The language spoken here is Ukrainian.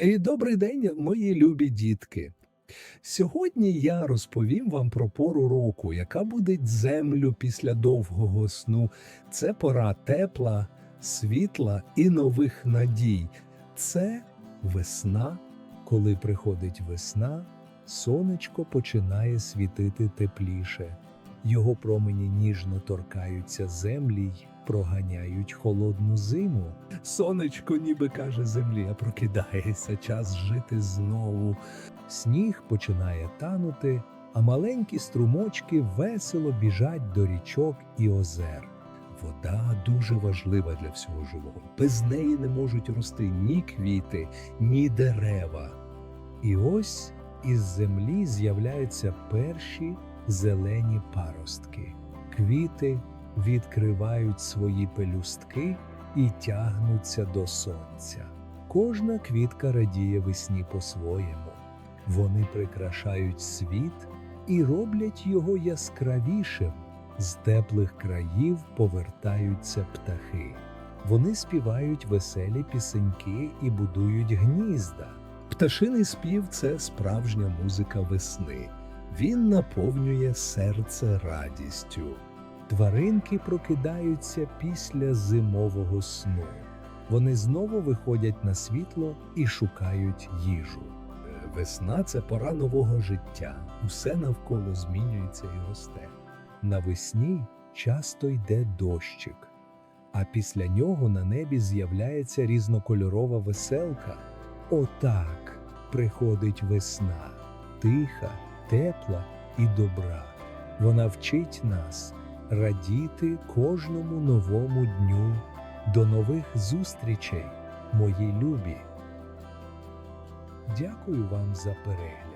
І добрий день, мої любі дітки. Сьогодні я розповім вам про пору року, яка будить землю після довгого сну. Це пора тепла, світла і нових надій. Це весна. Коли приходить весна, сонечко починає світити тепліше. Його промені ніжно торкаються землі й проганяють холодну зиму. Сонечко ніби каже землі, а прокидається час жити знову. Сніг починає танути, а маленькі струмочки весело біжать до річок і озер. Вода дуже важлива для всього живого. Без неї не можуть рости ні квіти, ні дерева. І ось із землі з'являються перші зелені паростки. Квіти відкривають свої пелюстки і тягнуться до сонця. Кожна квітка радіє весні по-своєму. Вони прикрашають світ і роблять його яскравішим. З теплих країв повертаються птахи. Вони співають веселі пісеньки і будують гнізда. Пташиний спів це справжня музика весни. Він наповнює серце радістю. Тваринки прокидаються після зимового сну. Вони знову виходять на світло і шукають їжу. Весна це пора нового життя. Усе навколо змінюється і росте. Навесні часто йде дощик, а після нього на небі з'являється різнокольорова веселка. Отак приходить весна, тиха, тепла і добра. Вона вчить нас радіти кожному новому дню. До нових зустрічей, мої любі. Дякую вам за перегляд.